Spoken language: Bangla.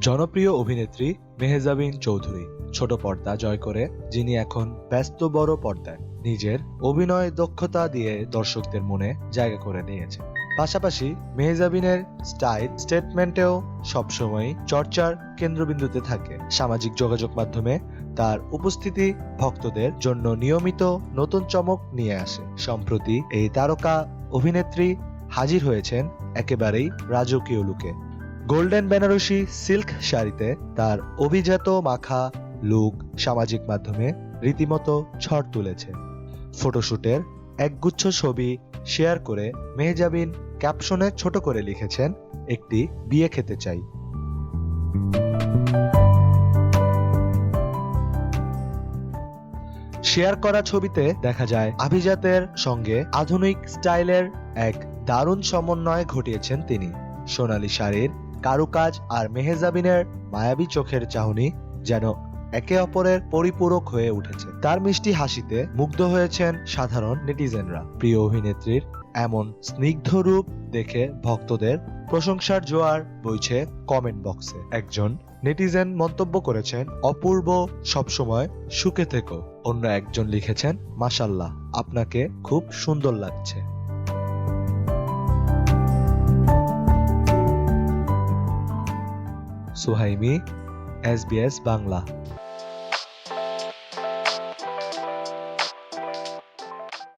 জনপ্রিয় অভিনেত্রী মেহজাবিন চৌধুরী। ছোট পর্দা জয় করে যিনি এখন ব্যস্ত বড় পর্দায়। নিজের অভিনয় দক্ষতা দিয়ে দর্শকদের মনে জায়গা করে নিয়েছে পাশাপাশি মেহজাবিনের স্টাইল স্টেটমেন্টেও সবসময় চর্চার কেন্দ্রবিন্দুতে থাকে। সামাজিক যোগাযোগ মাধ্যমে তার উপস্থিতি ভক্তদের জন্য নিয়মিত নতুন চমক নিয়ে আসে। সম্প্রতি এই তারকা অভিনেত্রী হাজির হয়েছেন একেবারেই রাজকীয় লুকে। গোল্ডেন বেনারসি সিল্ক শাড়িতে তার অভিজাত মাখা লুক সামাজিক মাধ্যমে রীতিমতো ঝড় তুলেছে। ফটোশুটের একগুচ্ছ ছবি শেয়ার করে মেহজাবিন ক্যাপশনে ছোট করে লিখেছেন, একটি বিয়ে খেতে চাই। শেয়ার করা ছবিতে দেখা যায়, আভিজাতের সঙ্গে আধুনিক স্টাইলের এক দারুণ সমন্বয় ঘটিয়েছেন তিনি। সোনালী শাড়ির কারুকাজ আর মেহেজাবিনের মায়াবী চোখের চাহনি যেন একে অপরের পরিপূরক হয়ে উঠেছে। তার মিষ্টি হাসিতে মুগ্ধ হয়েছেন সাধারণ নেটিজেনরা। প্রিয় অভিনেত্রীর এমন স্নিগ্ধ রূপ দেখে ভক্তদের প্রশংসার জোয়ার বইছে কমেন্ট বক্সে একজন নেটিজেন মন্তব্য করেছেন, অপূর্ব সবসময় সুখে থেকো। অন্য একজন লিখেছেন মাসাল্লাহ আপনাকে খুব সুন্দর লাগছে। সুহাইমি এস বাংলা।